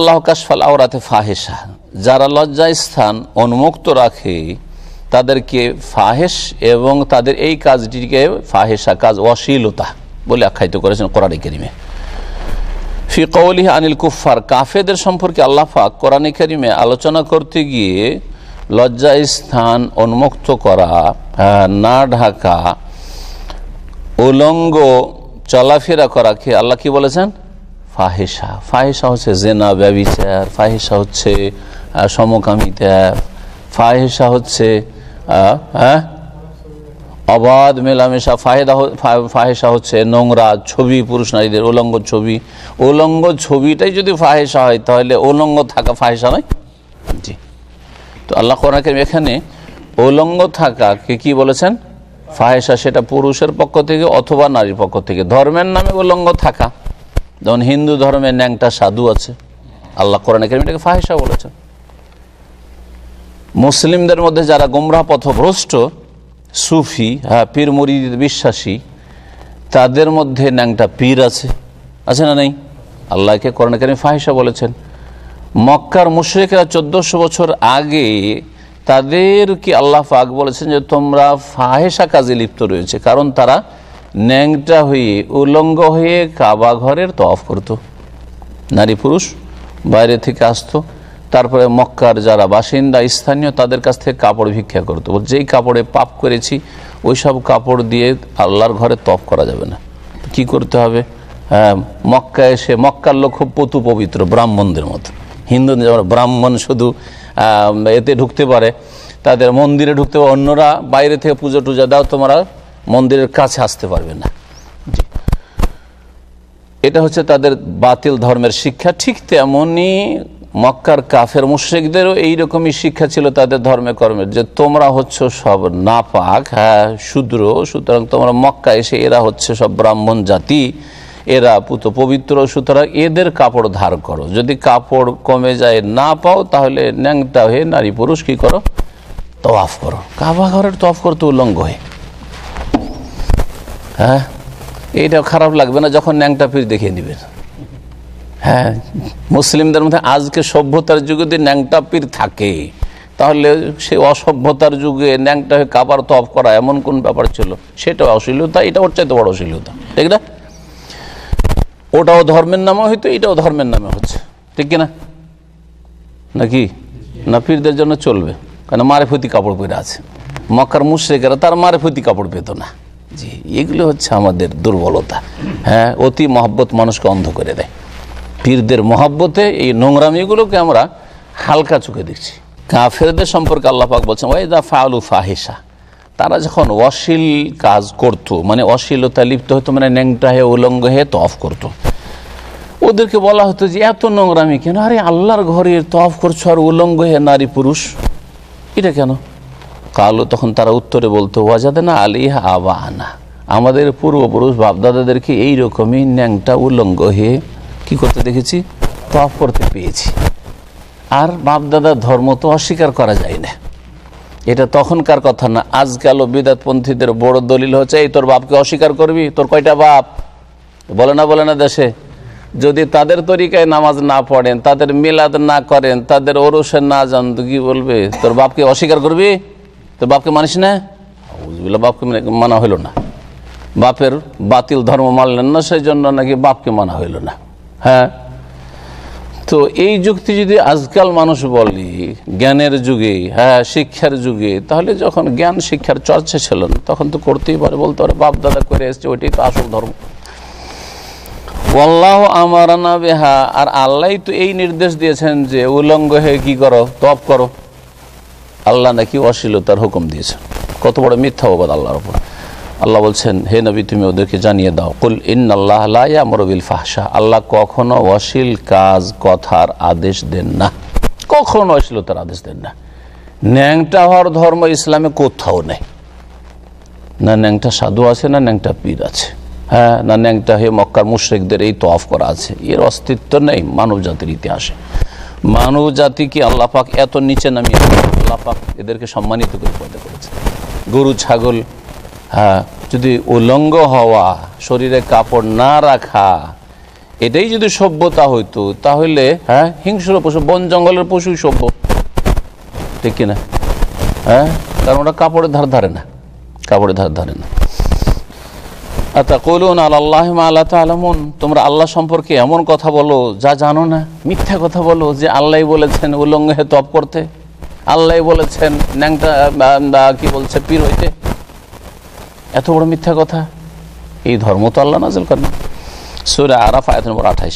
আল্লাহ কাশফাল আওরাতে ফাহেসা যারা লজ্জা স্থান উন্মুক্ত রাখে, তাদেরকে ফাহেস এবং তাদের এই কাজটিকে ফাহেসা কাজ অশ্লীলতা বলে আখ্যায়িত করেছেন কোরআন করিমে। ফি আনিল কুফার কাফেদের সম্পর্কে আল্লাহ পাক কোরআন করিমে আলোচনা করতে গিয়ে লজ্জা স্থান উন্মুক্ত করা না ঢাকা, উলঙ্গ চলাফেরা করাকে আল্লাহ কি বলেছেন? ফাহেসা ফাহেসা হচ্ছে জেনা, ব্যবিচার ফাহেসা হচ্ছে সমকামিতা ফাহেসা হচ্ছে অবাধ মেলামেশা, ফাহেদা ফাহেসা হচ্ছে নোংরা ছবি, পুরুষ নারীদের উলঙ্গ ছবি। উলঙ্গ ছবিটাই যদি ফাহেসা হয়, তাহলে উলঙ্গ থাকা ফাহেসা নয়? জি। তো আল্লাহ কোরআন এখানে উলঙ্গ থাকাকে কি বলেছেন? ফাহেসা সেটা পুরুষের পক্ষ থেকে অথবা নারীর পক্ষ থেকে। ধর্মের নামে উলঙ্গ থাকা। যেমন হিন্দু ধর্মের ন্যাংটা সাধু আছে, আল্লাহ কোরআন এটাকে ফাহেসা বলেছেন। মুসলিমদের মধ্যে যারা গোমরাহ পথভ্রষ্ট, সুফি হ্যাঁ পীর মুরিদ, বিশ্বাসী, তাদের মধ্যে ন্যাংটা পীর আছে। আছে না নেই? আল্লাহকে কোরআন কারিম ফাহেসা বলেছেন। মক্কার মুশ্রিকরা চোদ্দশো বছর আগে তাদের কি আল্লাহ পাক বলেছেন যে তোমরা ফাহেসা কাজে লিপ্ত রয়েছে, কারণ তারা ন্যাংটা হয়ে উলঙ্গ হয়ে কাবা ঘরের তফ করত। নারী পুরুষ বাইরে থেকে আসতো, তারপরে মক্কার যারা বাসিন্দা, স্থানীয়, তাদের কাছ থেকে কাপড় ভিক্ষা করতো। যেই কাপড়ে পাপ করেছি ওই সব কাপড় দিয়ে আল্লাহর ঘরে তফ করা যাবে না। কি করতে হবে? হ্যাঁ মক্কা এসে, মক্কার লোক খুব পতু পবিত্র, ব্রাহ্মণদের মতো। হিন্দু যেমন ব্রাহ্মণ শুধু এতে ঢুকতে পারে, তাদের মন্দিরে ঢুকতে পারে। অন্যরা বাইরে থেকে পুজো টুজো দাও, তোমরা মন্দিরের কাছে আসতে পারবে না। এটা হচ্ছে তাদের বাতিল ধর্মের শিক্ষা। ঠিক তেমনই মক্কার কাফের মুশ্রিকদেরও এইরকমই শিক্ষা ছিল তাদের ধর্মে কর্মের, যে তোমরা হচ্ছে সব নাপাক হ্যাঁ শূদ্র, সুতরাং তোমরা মক্কা এসে এরা হচ্ছে সব ব্রাহ্মণ জাতি, এরা পুত পবিত্র, সুতরাং এদের কাপড় ধার করো। যদি কাপড় কমে যায় না পাও, তাহলে ন্যাংটা হয়ে নারী পুরুষ কী করো? তওয়াফ করো। কাবা ঘরের তফ করতে উল্লঙ্গ হয়ে। হ্যাঁ? এইটা খারাপ লাগবে না যখন ন্যাংটা পীর দেখিয়ে নেবেন হ্যাঁ? মুসলিমদের মধ্যে আজকে সভ্যতার যুগে যদি ন্যাংটা পীর থাকে, তাহলে সে অসভ্যতার যুগে ন্যাংটা হয়ে কাবার তফ করা এমন কোন ব্যাপার ছিল? সেটা অশ্লীলতা, এটা ওর চাইতে বড় অশ্লীলতা। ঠিক না? ওটাও ধর্মের নামে হয়তো এটাও ধর্মের নামে হচ্ছে। ঠিক কিনা? নাকি? না, পীরদের জন্য চলবে। কারণ মারেফতি কাপড় পরে আছে। মক্কার মুশ্রেকেরা তার মারেফতি কাপড় পেত না। জি, এগুলো হচ্ছে আমাদের দুর্বলতা। হ্যাঁ অতি মহব্বত মানুষকে অন্ধ করে দেয়। পীরদের মহব্বতে এই নোংরামিগুলোকে আমরা হালকা চোখে দেখছি। কাফেরদের সম্পর্কে আল্লাহ পাক বলছেন ওয়াইদা ফাউলু ফাহিসা তারা যখন অশ্লীল কাজ করত মানে অশ্লীলতা লিপ্ত হতো মানে ন্যাংটা হয়ে, উলঙ্গ হয়ে তফ করতো। ওদেরকে বলা হতো যে, এত নোংরামি কেন? আরে আল্লাহর ঘরে তফ করছ আর উলঙ্গ হয়ে নারী পুরুষ? এটা কেন? কালো তখন তারা উত্তরে বলতো ওয়াজাদে না আলিহা আবা আনা আমাদের পূর্বপুরুষ বাপদাদাদেরকে এইরকমই ন্যাংটা উলঙ্গ হয়ে কি করতে দেখেছি? তফ করতে পেয়েছি। আর বাপদাদার ধর্ম তো অস্বীকার করা যায় না। এটা তখনকার কথা না, আজকাল বিদাতপন্থীদের বড় দলিল হচ্ছে, এই তোর বাপকে অস্বীকার করবি? তোর কয়টা বাপ? বলে না বলে না দেশে। যদি তাদের তরিকায় নামাজ না পড়েন, তাদের মিলাদ না করেন, তাদের ওরসে না যান কি বলবে? তোর বাপকে অস্বীকার করবি? তোর বাপকে মানিস না? বুঝবিল্লা বাপকে মানে- মানা হইল না। বাপের বাতিল ধর্ম মানলেন না সেই জন্য নাকি বাপকে মানা হইল না। হ্যাঁ? তো এই যুক্তি যদি আজকাল মানুষ বলি, জ্ঞানের যুগে হ্যাঁ শিক্ষার যুগে, তাহলে যখন জ্ঞান শিক্ষার চর্চা ছিল না, তখন তো করতেই পারে। বলতে পারে, বাপ দাদা করে এসছে, ওইটাই তো আসল ধর্ম। আল্লাহ আমারানা বেহা, আর আল্লাহ তো এই নির্দেশ দিয়েছেন যে, উলঙ্গ হয়ে কি করো? তপ করো। আল্লাহ নাকি অশ্লীলতার হুকুম দিয়েছেন কত বড় মিথ্যা অবাদ আল্লাহর উপর। আল্লাহ বলছেন, হে নবী, তুমি ওদেরকে জানিয়ে দাও, কুল ইন আল্লাহ মরবিল ফাহসা আল্লাহ কখনো অশ্লীল কাজ, কথার আদেশ দেন না। কখনো অশ্লীলতার আদেশ দেন না। ন্যাংটা হওয়ার ধর্ম ইসলামে কোথাও নেই। না ন্যাংটা সাধু আছে, না ন্যাংটা পীর আছে। হ্যাঁ না ন্যাংটা হয়ে মক্কার মুশ্রিকদের এই তফ করা আছে। এর অস্তিত্ব নেই মানব জাতির ইতিহাসে। মানব জাতিকে আল্লাপাক এত নিচে নামিয়ে আল্লাপাক এদেরকে সম্মানিত করে পদে করেছে গরু, ছাগল হ্যাঁ যদি উলঙ্গ হওয়া, শরীরে কাপড় না রাখা, এটাই যদি সভ্যতা হইতো, তাহলে হ্যাঁ হিংস্র পশু, বন জঙ্গলের পশুই সভ্য। ঠিক কিনা? হ্যাঁ কারণ ওরা কাপড়ের ধার ধারে না। কাপড়ের ধার ধারে না আচ্ছা কলুন আল্লাহ আল্লাহ তালমন তোমরা আল্লাহ সম্পর্কে এমন কথা বলো, যা জানো না। মিথ্যা কথা বলো, যে আল্লাহ বলেছেন উলঙ্গে হে তপ করতে। আল্লাহ বলেছেন ন্যাংটা কি বলছে, পীর হইতে। এত বড় মিথ্যা কথা? এই ধর্ম তো আল্লাহ নাজল করেন। সুরা আরাফ আয়াত নম্বর আঠাইশ